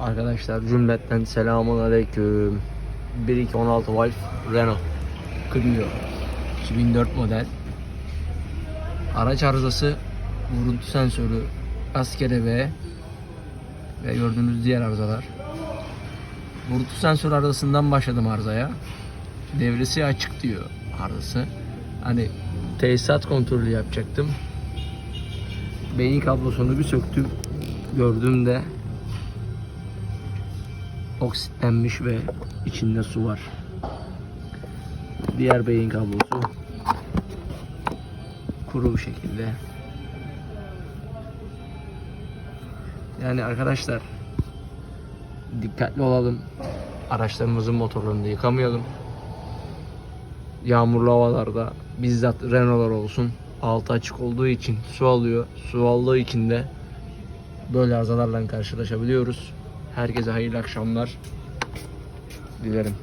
Arkadaşlar cümletten selamun aleyküm. 1216 Valve Renault Clio 2004 model. Araç arızası, vuruntu sensörü, gaz kelebeği ve gördüğünüz diğer arızalar. Vuruntu sensörü arızasından başladım arızaya. Devresi açık diyor arızası. Hani tesisat kontrolü yapacaktım. Beyin kablosunu bir söktüm. Gördüğümde oksitlenmiş ve içinde su var. Diğer beyin kablosu kuru bir şekilde. Yani arkadaşlar dikkatli olalım. Araçlarımızın motorlarını yıkamayalım. Yağmurlu havalarda bizzat Renault'lar olsun altı açık olduğu için su alıyor. Su aldığı için de böyle arızalarla karşılaşabiliyoruz. Herkese hayırlı akşamlar dilerim.